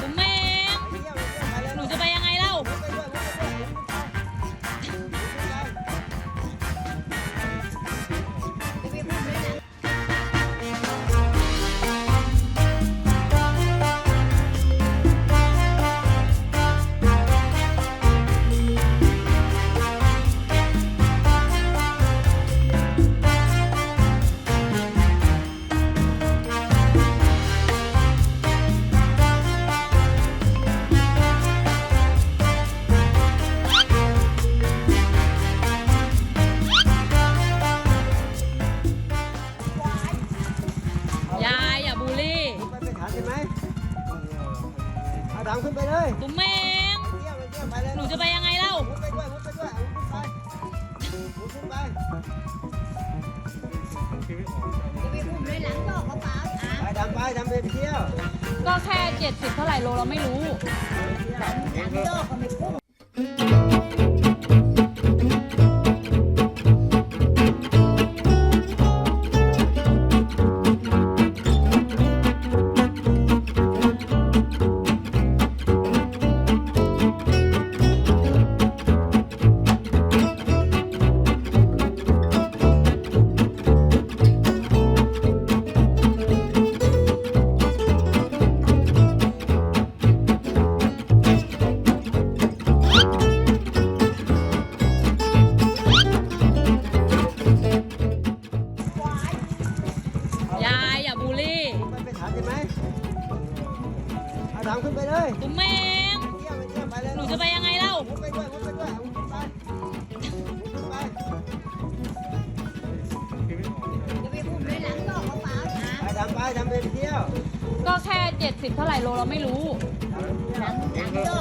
ผมแดำขึ้นไปเลยผมแม่งไปเที่ยวไปเที่ยวไปเลยหนูจะไปยังไงเล่ามุดไปด้วยมุดไปด้วยเอามุดไปมุดขึ้นไปไปดำไปดำไปเที่ยว ก็แค่เจ็ดสิบเท่าไหร่โลเราไม่รู้ย เอาดำขึ้นไปเลยผมแม่งไปเที่ยวไปเที่ยวไปเลยหนูจะไปยังไงเล่ามุดไปด้วยมุดไปด้วยเอามุดไปมุดขึ้นไปไปดำไปดำไปเที่ยว ก็แค่เจ็ดสิบเท่าไหร่โลเราไม่รู้ดำไปเที่ยว